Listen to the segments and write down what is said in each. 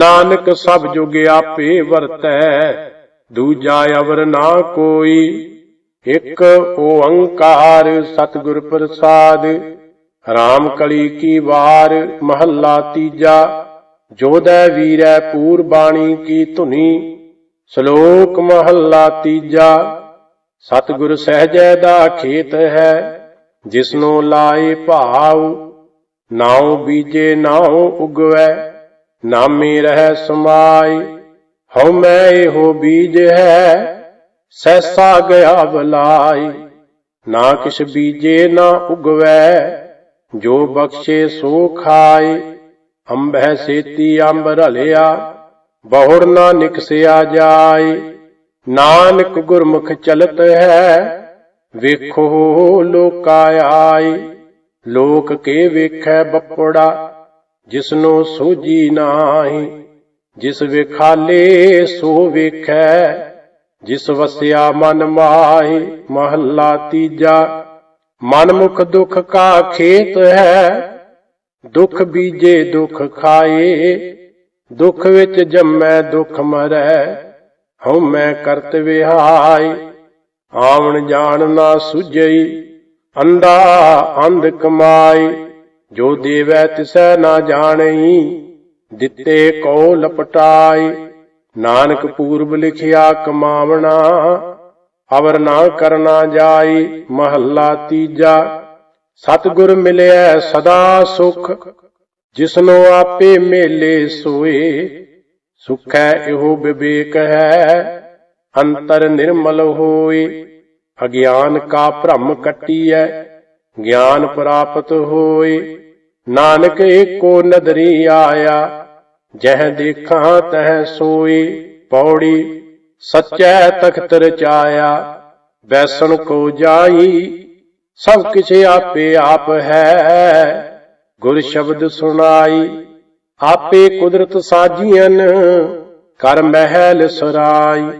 ਨਾਨਕ ਸਭ ਜੁਗ ਆਪੇ ਵਰਤੈ, ਦੂਜਾ ਅਵਰ ਨਾ ਕੋਈ। ਇੱਕ ਓੰਕਾਰ ਸਤਿਗੁਰ ਪ੍ਰਸਾਦ, ਰਾਮ ਕਲੀ ਕੀ ਵਾਰ, ਮਹੱਲਾ ਤੀਜਾ। ਜੋਦੈ ਵੀਰੈ ਪੂਰ ਬਾਣੀ ਕੀ ਧੁਨੀ, ਸ਼ਲੋਕ ਮਹੱਲਾ ਤੀਜਾ। ਸਤਿਗੁਰ ਸਹਿਜੈ ਦਾ ਖੇਤ ਹੈ, ਜਿਸਨੂੰ ਲਾਏ ਭਾਉ, ਨਾਉ ਬੀਜੇ ਨਾਉ ਉਗਵੈ। ਨਾਮੀ ਰਹਿ ਸਮਾਈ, ਹਉ ਮੈਂ ਇਹੋ ਬੀਜ ਹੈ ਸੈਸਾ ਗਿਆ ਬਲਾਈ। ਨਾ ਕਿਛ ਬੀਜੇ ਨਾ ਉਗਵੈ, ਜੋ ਬਖਸ਼ੇ ਸੋ ਖਾਏ ਅੰਬੈ ਸੇਤੀ ਅੰਬ ਰਲਿਆ, ਬਹੁੜ ਨਾ ਨਿਕਸਿਆ ਜਾਏ ਨਾਨਕ ਗੁਰਮੁਖ ਚਲਤ ਹੈ, ਵੇਖੋ ਲੋਕਾ ਆਈ। ਲੋਕ ਕੇ ਵੇਖੈ ਬੱਪੜਾ ਜਿਸਨੂੰ ਸੋਜੀ ਨਾਹੀ, ਜਿਸ ਵਿਖਾਲੇ ਸੋ ਵੇਖੈ, ਜਿਸ ਵਸਿਆ ਮਨ ਮਾਹੀ, ਮਹੱਲਾ ਤੀਜਾ। ਮਨ ਮੁਖ ਦੁਖ ਕਾ ਖੇਤ ਹੈ, ਦੁਖ ਬੀਜੇ ਦੁਖ ਖਾਏ, ਦੁਖ ਵਿੱਚ ਜੰਮੈ ਦੁਖ ਮਰੈ, ਹਉ ਮੈਂ ਕਰਤ ਵਿਹਾਈ। ਆਵਣ ਜਾਣ ਨਾ ਸੁਝਈ ਅੰਦਾ ਅੰਧ ਕਮਾਈ। ਜੋ ਦੇਵੈ ਤਿਸੈ ਨਾ ਜਾਣਈ, ਦਿੱਤੇ ਕੋ ਲਪਟਾਈ ਨਾਨਕ ਪੂਰਬ ਲਿਖਿਆ ਕਮਾਵਣਾ, ਅਵਰ ਨਾ ਕਰਨਾ ਜਾਈ ਮਹੱਲਾ ਤੀਜਾ। ਸਤਿਗੁਰ ਮਿਲਿਆ ਸਦਾ ਸੁਖ, ਜਿਸਨੋ ਆਪੇ ਮੇਲੇ ਸੋਏ। ਸੁਖੈ ਇਹੋ ਵਿਵੇਕ ਹੈ, ਅੰਤਰ ਨਿਰਮਲ ਹੋਏ। ਅਗਿਆਨ ਕਾ ਭ੍ਰਮ ਕੱਟੀਐ ਗਿਆਨ ਪ੍ਰਾਪਤ ਹੋਏ ਨਾਨਕ ਏਕੋ ਨਦਰੀ ਆਇਆ, ਜਹ ਦੇਖਾਂ ਤਹ ਸੋਈ। ਪੌੜੀ ਸਚੈ ਤਖਤ ਰਚਾਇਆ ਬੈਸਣ ਕੋ ਜਾਈ। ਸਭ ਕਿਛ ਆਪੇ ਆਪ ਹੈ, ਗੁਰ ਸ਼ਬਦ ਸੁਣਾਈ। ਆਪੇ ਕੁਦਰਤ ਸਾਜੀਆਂ ਕਰ ਮਹਿਲ ਸਰਾਈ।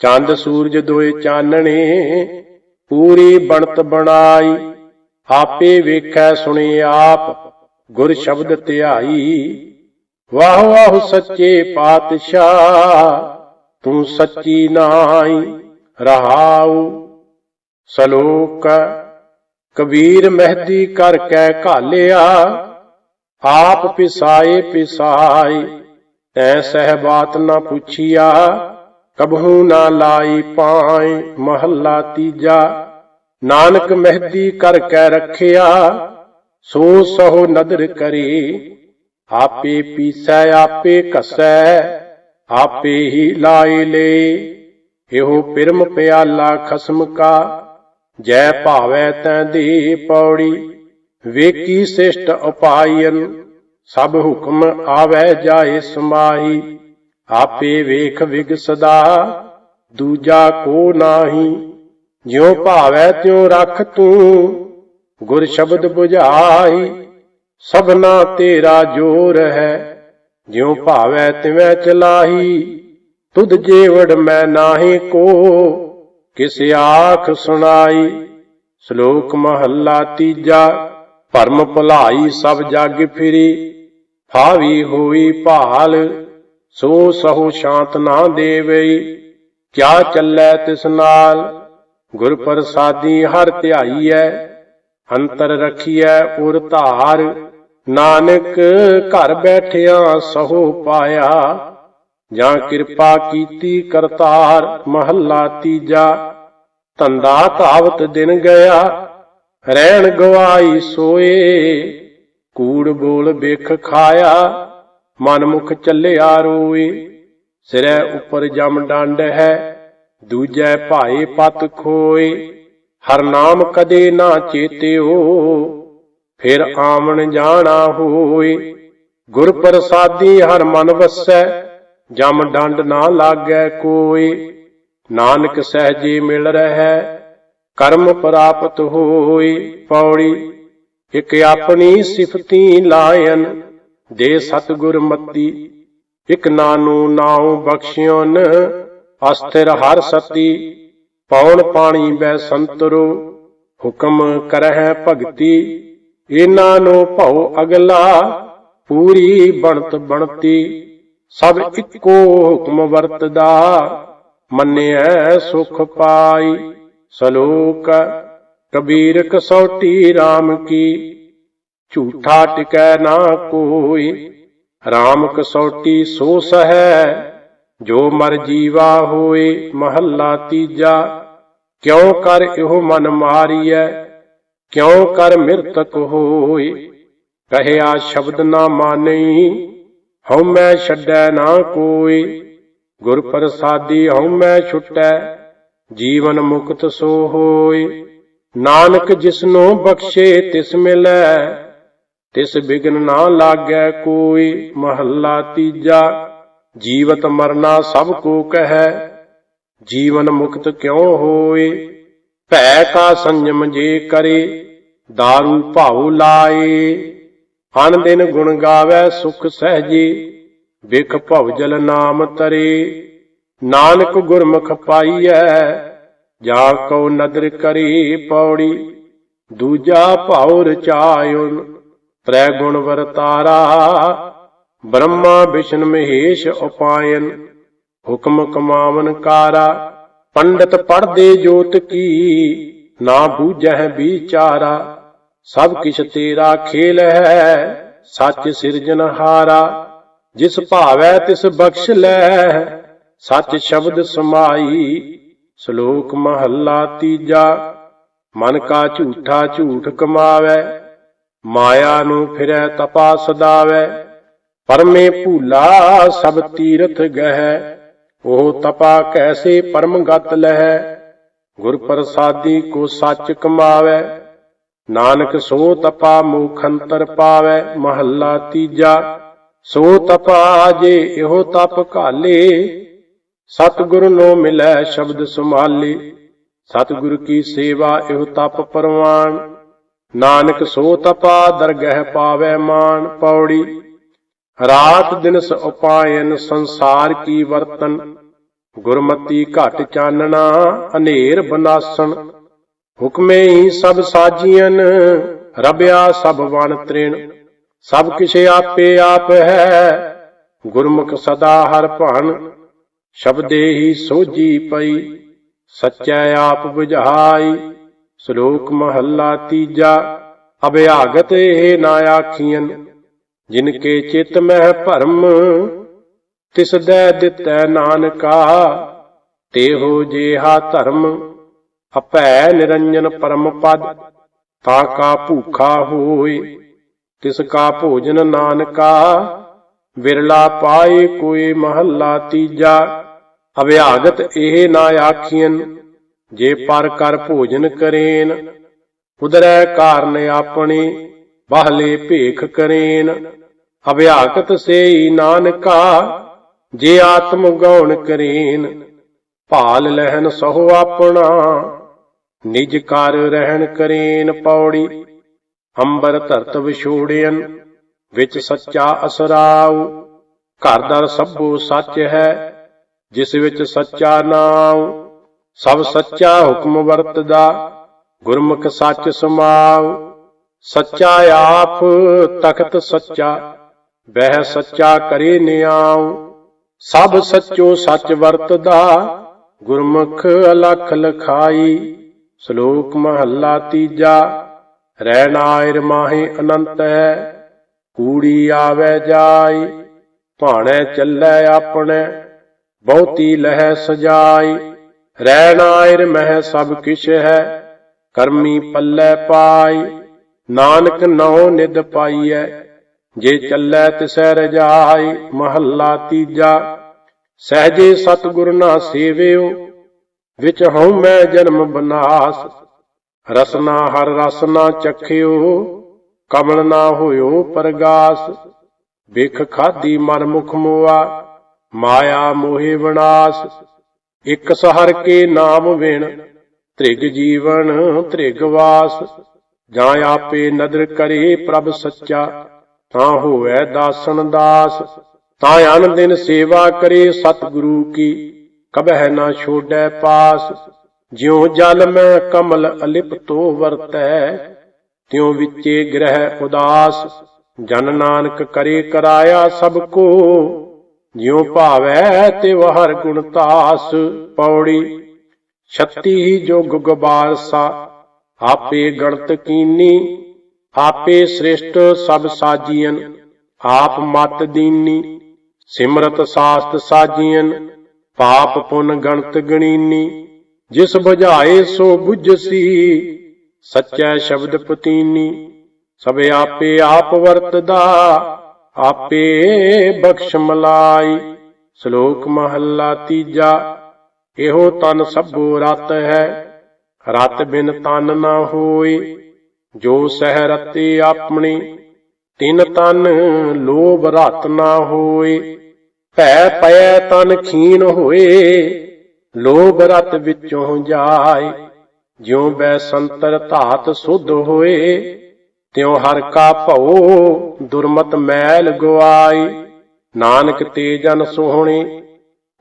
ਚੰਦ ਸੂਰਜ ਦੋਏ ਚਾਨਣੇ, ਪੂਰੀ ਬਣਤ ਬਣਾਈ। ਆਪੇ ਵੇਖੈ ਸੁਣੀ ਆਪ, ਗੁਰ ਸ਼ਬਦ ਧਿਆਈ। ਵਾਹ ਵਾਹ ਸੱਚੇ ਪਾਤਸ਼ਾਹ, ਤੂੰ ਸੱਚੀ ਨਾਈ ਰਹਾਉ ਸਲੋਕ। ਕਬੀਰ ਮਹਿਦੀ ਕਰ ਕੈ ਘਾਲਿਆ, ਆਪ ਪਿਸਾਏ ਪਿਸਾਈ ਐ ਸਹਿਬਾਤ ਨਾ ਪੁੱਛਿਆ, ਕਬਹੂ ਨਾ ਲਾਈ ਪਾਏ, ਮਹੱਲਾ ਤੀਜਾ। ਨਾਨਕ ਮਹਿਦੀ ਕਰ ਕੈ ਰੱਖਿਆ, ਸੋ ਸਹੁ ਨਦਰ ਕਰੇ। ਆਪੇ ਪੀਸੈ, ਆਪੇ ਕਸੈ ਆਪੇ ਹੀ ਲਾਈ ਲੇ। ਇਹੋ ਪਿਰਮ ਪਿਆਲਾ ਖਸਮ ਕਾ, ਜੈ ਭਾਵੈ ਤੈ ਦੇ ਪੌੜੀ। ਵੇਕੀ ਸਿਸ਼ਟ ਉਪਾਇਨ, ਸਭ ਹੁਕਮ ਆਵੈ ਜਾਏ ਸਮਾਹੀ। ਆਪੇ ਵੇਖ ਵਿਗ ਸਦਾ, ਦੂਜਾ ਕੋ ਨਾਹੀ। ਜਿਉ ਭਾਵੈ ਤਿਉ ਰਖ ਤੂੰ, ਗੁਰ ਸ਼ਬਦ 부ਝਾਈ ਸਭਨਾ ਤੇਰਾ ਜੋਰ ਹੈ। ਜਿਉ ਭਾਵੈ ਤਿਵੈ ਚਲਾਹੀ, ਤੁਧ ਜੇਵੜ ਮੈਂ ਨਾਹੀ ਕੋ, ਕਿਸ ਆਖ ਸੁਣਾਈ, ਸ਼ਲੋਕ ਮਹੱਲਾ ਤੀਜਾ, ਭਰਮ ਭੁਲਾਈ ਸਭ ਜਗ ਫਿਰੀ, ਫਾਵੀ ਹੋਈ ਭਾਲ, ਸੋ ਸਹੁ ਸ਼ਾਂਤ ਨਾ ਦੇਵਈ, ਕਿਆ ਚੱਲੈ ਤਿਸ ਨਾਲ? ਗੁਰ ਪ੍ਰਸਾਦੀ ਹਰ ਧਿਆਈਐ, ਅੰਤਰ ਰਖੀਐ ਉਰ ਧਾਰ। ਨਾਨਕ ਘਰ ਬੈਠਿਆਂ ਸਹੋ ਪਾਇਆ, ਜਾਂ ਕਿਰਪਾ ਕੀਤੀ ਕਰਤਾਰ ਮਹੱਲਾ ਤੀਜਾ। ਧੰਦਾ ਧਾਵਤ ਦਿਨ ਗਿਆ, ਰਹਿਣ ਗਵਾਈ ਸੋਏ। ਕੂੜ ਬੋਲ ਬਿਖ ਖਾਇਆ, ਮਨ ਮੁਖ ਚੱਲਿਆ ਰੋਏ। ਸਿਰੈ ਉੱਪਰ ਜਮ ਡੰਡ ਹੈ ਦੂਜੈ ਭਾਏ ਪਤ ਖੋਏ, ਹਰ ਨਾਮ ਕਦੇ ਨਾ ਚੇਤਿਓ, ਫਿਰ ਆਵਣ ਜਾਣਾ ਹੋਏ। ਗੁਰ ਪ੍ਰਸਾਦੀ ਹਰ ਮਨ ਵਸੈ, ਜਮ ਡੰਡ ਨਾ ਲਾਗੈ ਕੋਈ ਨਾਨਕ ਸਹਜੇ ਮਿਲ ਰਹਿ, ਕਰਮ ਪ੍ਰਾਪਤ ਹੋਏ। ਪੌੜੀ, ਇਕ ਆਪਣੀ ਸਿਫਤੀ ਲਾਇਨ, ਦੇ ਸਤਗੁਰ ਮਤੀ। ਇਕ ਨਾਨੂ ਨਾਉ ਬਖਸ਼ਿਓਨ ਅਸਥਿਰ ਹਰ ਸਤੀ ਪੌਣ ਪਾਣੀ ਬੈ ਸੰਤਰੋ, ਹੁਕਮ ਕਰਹਿ ਭਗਤੀ। ਇਹਨਾਂ ਨੂੰ ਭਉ ਅਗਲਾ, ਪੂਰੀ ਬਣਤ ਬਣਤੀ। ਸਭ ਇੱਕੋ ਹੁਕਮ ਵਰਤਦਾ, ਮੰਨਿਐ ਸੁਖ ਪਾਈ। ਸਲੋਕ ਕਬੀਰ ਕਸੌਟੀ RAM ਕੀ। ਝੂਠਾ ਟਿਕੈ ਨਾ ਕੋਈ RAM ਕਸੌਟੀ ਸੋ ਸਹੈ। ਜੋ ਮਰ ਜੀਵਾ ਹੋਏ ਮਹੱਲਾ ਤੀਜਾ, ਕਿਉ ਕਰ ਇਹੋ ਮਨ ਮਾਰੀਐ? ਕਿਉ ਕਰ ਮਿਰਤਕ ਹੋਏ ਕਹਿਆ ਸ਼ਬਦ ਨਾ ਮਾਨਈ ਹਉ ਮੈਂ ਛੱਡੈ ਨਾ ਕੋਈ ਗੁਰ ਪ੍ਰਸਾਦੀ ਹਉ ਮੈਂ ਛੁਟੈ, ਜੀਵਨ ਮੁਕਤ ਸੋ ਹੋਏ। ਨਾਨਕ ਜਿਸਨੂੰ ਬਖਸ਼ੇ ਤਿਸ ਮਿਲੈ, ਤਿਸ ਬਿਗਨ ਨਾ ਲਾਗੈ ਕੋਈ ਮਹੱਲਾ ਤੀਜਾ ਜੀਵਤ ਮਰਨਾ ਸਭ ਕੋ ਕਹੈ, ਜੀਵਨ ਮੁਕਤ ਕਿਉ ਹੋਏ? ਭੈ ਕਾ ਸੰਜਮ ਜੇ ਕਰੇ दारू ਭਾਉ ਲਾਏ। ਅਨ ਦਿਨ ਗੁਣ ਗਾਵੇ ਸੁਖ ਸਹਜੇ ਬਿਖ ਭਵ ਜਲ ਨਾਮ ਤਰੇ। ਨਾਨਕ ਗੁਰਮੁਖ ਪਾਈਐ, ਜਾ ਕਉ ਨਦਰ ਕਰੀ ਪੌੜੀ। ਦੂਜਾ ਭਾਉ ਰਚਾਇਉਨ, ਤ੍ਰੈ ਗੁਣ ਵਰਤਾਰਾ ਬ੍ਰਹਮਾ ਵਿਸ਼ਨ ਮਹੇਸ਼ ਉਪਾਇਨ, ਹੁਕਮ ਕਮਾਵਨ ਕਾਰਾ, ਪੰਡਤ ਪੜਦੇ ਜੋਤ ਕੀ, ਨਾ ਬੂਝਹਿ ਵਿਚਾਰਾ, ਸਭ ਕਿਛ ਤੇਰਾ ਖੇਲ ਹੈ ਸੱਚ ਸਿਰਜਨਹਾਰਾ ਜਿਸ ਭਾਵੈ ਤਿਸ ਬਖਸ਼ ਲੈ ਸੱਚ ਸ਼ਬਦ ਸਮਾਈ, ਸ਼ਲੋਕ ਮਹੱਲਾ ਤੀਜਾ, ਮਨ ਕਾ ਝੂਠਾ ਝੂਠ ਕਮਾਵੈ, ਮਾਇਆ ਨੂੰ ਫਿਰੈ ਤਪਾ ਸਦਾਵੈ। ਪਰਮੇ ਭੂਲਾ ਸਭ ਤੀਰਥ ਗਹਿ, ਉਹ ਤਪਾ ਕੈਸੇ ਪਰਮ ਗਤ ਲਹਿ? ਗੁਰ ਪ੍ਰਸਾਦੀ ਕੋ ਸੱਚ ਕਮਾਵੈ, ਨਾਨਕ ਸੋ ਤਪਾ ਮੁਖੰਤਰ ਪਾਵੈ, ਮਹੱਲਾ ਤੀਜਾ। ਸੋ ਤਪਾ ਜੇ ਇਹੋ ਤਪ ਘਾਲੇ, ਸਤਿਗੁਰ ਨੂੰ ਮਿਲੈ ਸ਼ਬਦ ਸੁਮਾਲੇ ਸਤਿਗੁਰ ਕੀ ਸੇਵਾ ਇਹੋ ਤਪ ਪਰਵਾਨ, ਨਾਨਕ ਸੋ ਤਪਾ ਦਰਗਹਿ ਪਾਵੈ ਮਾਨ ਪੌੜੀ। ਰਾਤ ਦਿਨਸ ਉਪਾਇਨ ਸੰਸਾਰ ਕੀ ਵਰਤਨ? ਗੁਰਮਤੀ ਘਟ ਚਾਨਣਾ ਹਨੇਰ ਬਨਾਸਣ। ਹੁਕਮੇ ਹੀ ਸਭ ਸਾਜੀਆਂ ਰਬਿਆ ਸਭ ਵਨ ਤ੍ਰਿਣ। ਸਭ ਕਿਸ਼ੇ ਆਪੇ ਆਪ ਹੈ, ਗੁਰਮੁਖ ਸਦਾ ਹਰ ਭਣ। ਸ਼ਬਦੇ ਹੀ ਸੋਜੀ ਪਈ, ਸੱਚੈ ਆਪ 부ਝਾਈ ਸ਼ਲੋਕ ਮਹੱਲਾ ਤੀਜਾ, ਅਭਿਆਗਤ ਇਹ ਨਾ ਆਖੀਆਂ ਜਿਨ ਕੇ ਚਿਤ ਮਹਿ ਭਰਮ, ਤਿਸ ਦੈ ਦਿੱਤੈ ਨਾਨਕਾ, ਤੇਹੋ ਜੇਹਾ ਧਰਮ ਅਪੈ ਨਿਰੰਜਨ ਪਰਮ ਪਦ, ਤਾਂ ਕਾ ਭੂਖਾ ਹੋਏ, ਤਿਸ ਕਾ ਭੋਜਨ ਨਾਨਕਾ, ਵਿਰਲਾ ਪਾਏ ਕੋਈ ਮਹੱਲਾ ਤੀਜਾ, ਅਭਿਆਗਤ ਇਹ ਨਾ ਆਖੀਆਂ ਜੇ ਪਰ ਕਰ ਭੋਜਨ ਕਰੇਨ, ਉਦਰੈ ਕਾਰਨ ਆਪਣੇ, ਬਾਹਲੇ ਭੇਖ ਕਰੇਨ। ਅਭਿਆਕਤ ਸੇਈ ਨਾਨਕਾ, ਜੇ ਆਤਮ ਗਉਣ ਕਰੇਨ, ਭਾਲ ਲਹਿਨ ਸਹੁ ਆਪਣਾ। ਨਿਜ ਕਰ ਰਹਿਣ ਕਰੇਨ ਪੌੜੀ, ਅੰਬਰ ਧਰਤ ਵਿਛੋੜਿਅਨ, ਵਿੱਚ ਸੱਚਾ ਅਸਰਾਉ। ਘਰ ਦਰ ਸਭੋ ਸੱਚ ਹੈ, ਜਿਸ ਵਿੱਚ ਸੱਚਾ ਨਾਮ ਸਭ ਸੱਚਾ ਹੁਕਮ ਵਰਤਦਾ, ਗੁਰਮੁਖ ਸੱਚ ਸਮਾਉ। ਸੱਚਾ ਆਪ ਤਖਤ ਸੱਚਾ। ਬਹਿ ਸੱਚਾ ਕਰੇ ਨਿਆਉ, ਸਭ ਸੱਚੋ ਸੱਚ ਵਰਤਦਾ, ਗੁਰਮੁਖ ਅਲਖ ਲਖਾਈ, ਸ਼ਲੋਕ ਮਹੱਲਾ ਤੀਜਾ ਰਹਿਣਾਇਰ ਮਾਹੇ ਅਨੰਤ ਹੈ ਕੂੜੀ ਆਵੇ ਜਾਈ ਭਾਣੇ ਚੱਲੇ ਆਪਣੇ, ਬਹੁਤੀ ਲਹਿ ਸਜਾਈ ਰਹਿਣਾਇਰ ਮਹਿ ਸਭ ਕਿਛ ਹੈ, ਕਰਮੀ ਪੱਲੇ ਪਾਈ ਨਾਨਕ ਨਉ ਨਿਦ ਪਾਈਐ ਜੇ ਚੱਲੇ ਤਿਸੈ ਰਜਾਈ ਮਹੱਲਾ ਤੀਜਾ। ਸਹਜੇ ਸਤਿਗੁਰ ਨਾ ਸੇਵਿਓ, ਵਿਚ ਹਉ ਮੈਂ ਜਨਮ ਬਨਾਸ। ਰਸਨਾ ਹਰ ਰਸਨਾ ਚਖਿਓ, ਕਮਲ ਨਾ ਹੋਇਓ ਪਰਗਾਸ। ਬਿਖ ਖਾਦੀ ਮਨ ਮੁਖ ਮੋਆ, ਮਾਇਆ ਮੋਹਿ ਵਿਨਾਸ਼ ਇਕ ਸਹਰ ਕੇ ਨਾਮ ਵਿਣ, ਤ੍ਰਿਗ ਜੀਵਨ, ਤ੍ਰਿਗ ਵਾਸ। ਜਾਂ ਆਪੇ ਨਦਰ ਕਰੇ ਪ੍ਰਭ ਸੱਚਾ। ਤਾਂ ਹੋਵੇ ਦਾਸਨ ਦਾਸ, ਤਾਂ ਅਨ ਦਿਨ ਸੇਵਾ ਕਰੇ ਸਤਿਗੁਰੂ ਕੀ। ਕਬਹਿ ਨਾ ਛੋੜੈ ਪਾਸ, ਜਿਉ ਜਲ ਮੈਂ ਕਮਲ ਅਲਿਪ ਅਲਿਪਤੋ ਵਰਤੈ। ਤਿਉ ਵਿੱਚੇ ਗ੍ਰਹਿ ਉਦਾਸ, ਜਨ ਨਾਨਕ ਕਰੇ ਕਰਾਇਆ ਸਭ ਕੋ। ਜਿਉ ਭਾਵੈ ਤੇ ਹਰ ਗੁਣ ਤਾਸ, ਪੌੜੀ, ਛੱਤੀ ਹੀ ਜੋਗ ਗਬਾਰਸਾ ਆਪੇ ਗਣਤ ਕੀਨੀ। ਆਪੇ ਸ੍ਰਿਸ਼ਟ ਸਭ ਸਾਜੀਨ ਆਪ ਮਤ ਦੀਨੀ, ਸਿਮਰਤ ਸਾਸਤ ਸਾਜੀਨ ਪਾਪ ਪੁਨ ਗਣਤ ਗਣੀਨੀ, ਜਿਸ ਬੁਝਾਏ ਸੋ ਬੁਝਸੀ, ਸੱਚੈ ਸ਼ਬਦ ਪਤੀਨੀ, ਸਭ ਆਪੇ ਆਪ ਵਰਤਦਾ, ਆਪੇ ਬਖਸ਼ ਮਲਾਈ ਸ਼ਲੋਕ ਮਹੱਲਾ ਤੀਜਾ, ਇਹੋ ਤਨ ਸਭੋ ਰਤ ਹੈ, ਰਤ ਬਿਨ ਤਨ ਨਾ ਹੋਏ ਜੋ ਸਹਿ ਰਤੇ ਆਪਣੀ, ਤਿਨ ਤਨ ਲੋਭ ਰਤ ਨਾ ਹੋਏ। ਭੈ ਪੈ ਤਨ ਖੀਨ ਹੋਏ, ਲੋਭ ਰਤ ਵਿੱਚੋਂ ਜਾਏ। ਜਿਉ ਬੈ ਸੰਤਰ ਧਾਤ ਸੁਧ ਹੋਏ, ਤਿਉ ਹਰ ਕਾ ਭਉ ਦੁਰਮਤ ਮੈਲ ਗਵਾਈ ਨਾਨਕ ਤੇ ਜਨ ਸੋਹਣੇ,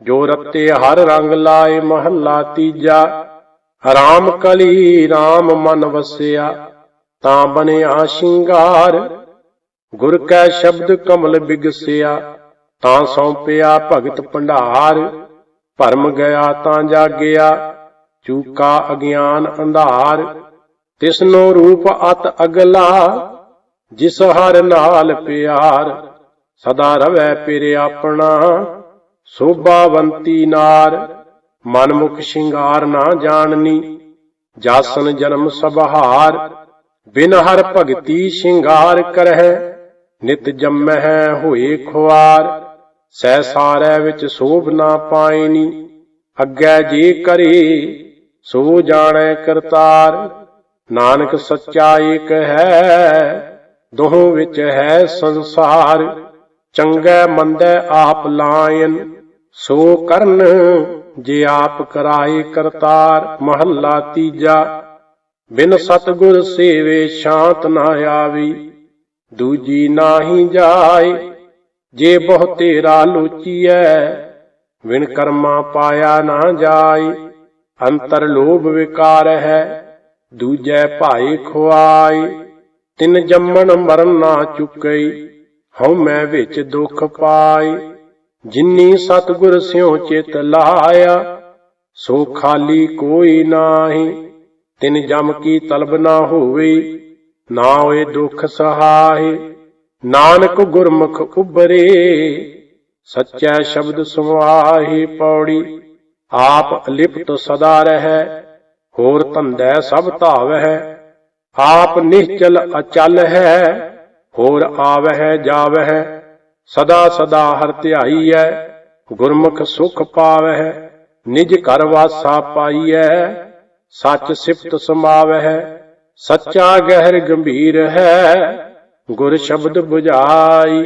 ਜੋ ਰਤੇ ਹਰ ਰੰਗ ਲਾਏ, ਮਹੱਲਾ ਤੀਜਾ। ਰਾਮ ਕਲੀ ਰਾਮ ਮਨ ਵਸਿਆ। ਤਾਂ ਬਣਿਆ ਸ਼ਿੰਗਾਰ। ਗੁਰ ਕੈ ਸ਼ਬਦ ਕਮਲ ਬਿਗਸਿਆ, ਤਾਂ ਸੌਂਪਿਆ ਭਗਤ ਭੰਡਾਰ। ਭਰਮ ਗਿਆ ਤਾਂ ਜਾਗਿਆ, ਚੂਕਾ ਅਗਿਆਨ ਅੰਧਾਰ। ਤਿਸਨੋ ਰੂਪ ਅਤ ਅਗਲਾ, ਜਿਸ ਹਰ ਨਾਲ ਪਿਆਰ। ਸਦਾ ਰਵੈ ਪਿਰ ਆਪਣਾ, ਸੋਭਾਵੰਤੀ ਨਾਰ। ਮਨਮੁਖ ਸ਼ਿੰਗਾਰ ਨਾ ਜਾਣਨੀ, ਜਾਸਨ ਜਨਮ ਸਬਹਾਰ ਬਿਨ ਹਰ ਭਗਤੀ ਸ਼ਿੰਗਾਰ ਕਰਹਿ, ਨਿਤ ਜੰਮਹਿ ਹੋਏ ਖੁਆਰ, ਸਹਿ ਸਾਰੈ ਵਿੱਚ ਸੋਭ ਨਾ ਪਾਇਨੀ, ਅੱਗੇ ਜੇ ਕਰੇ, ਸੋ ਜਾਣੈ ਕਰਤਾਰ, ਨਾਨਕ ਸੱਚਾ ਏਕ ਹੈ, ਦੋਹਾਂ ਵਿੱਚ ਹੈ ਸੰਸਾਰ, ਚੰਗਾ ਮੰਦੈ ਆਪ ਲਾਇਨ, ਸੋ ਕਰਨ ਜੇ ਆਪ ਕਰਾਏ ਕਰਤਾਰ, ਮਹੱਲਾ ਤੀਜਾ। ਬਿਨ ਸਤਗੁਰ ਸੇਵੇ ਸ਼ਾਂਤ ਨਾ ਆਵੀ, ਦੂਜੀ ਨਾਹੀ ਜਾਏ, ਜੇ ਬਹੁ ਤੇਰਾ ਲੋਚੀਐ ਵਿਣ ਕਰਮਾ ਪਾਇਆ ਨਾ ਜਾਏ, ਅੰਤਰ ਲੋਭ ਵਿਕਾਰ ਹੈ, ਦੂਜੈ ਭਾਏ ਖੁਆਏ, ਤਿਨ ਜੰਮਣ ਮਰਨ ਨਾ ਚੁਕਈ ਹਉ ਮੈਂ ਵਿੱਚ ਦੁਖ ਪਾਈ ਜਿਨੀ ਸਤਗੁਰ ਸਿਉ ਚਿਤ ਲਾਇਆ, ਸੋ ਖਾਲੀ ਕੋਈ ਨਾਹੀ ਤਿਨ ਜਮ ਕੀ ਤਲਬ ਨਾ ਹੋਵੇ, ਨਾ ਹੋਏ ਦੁਖ ਸਹਾਏ, ਨਾਨਕ ਗੁਰਮੁਖ ਉਬਰੇ ਸੱਚਾ ਸ਼ਬਦ ਸੁਆਹੀ ਪੌੜੀ, ਆਪ ਅਲਿਪਤ ਸਦਾ ਰਹੈ, ਹੋਰ ਧੰਦੈ ਸਭ ਧਾਵਹਿ, ਆਪ ਨਿਸ਼ਚਲ ਅਚਲ ਹੈ, ਹੋਰ ਆਵਹਿ ਜਾਵਹਿ, ਸਦਾ ਸਦਾ ਹਰ ਧਿਆਈ ਹੈ ਗੁਰਮੁਖ ਸੁਖ ਪਾਵਹਿ, ਨਿਜ ਘਰ ਵਾਸਾ ਪਾਈਐ ਸੱਚ ਸਿਫਤ ਸਮਾਵਹਿ ਸੱਚਾ ਗਹਿਰ ਗੰਭੀਰ ਹੈ ਗੁਰ ਸ਼ਬਦ 부ਝਾਈ